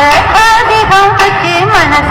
மனச அதிகம் வச்சு மனச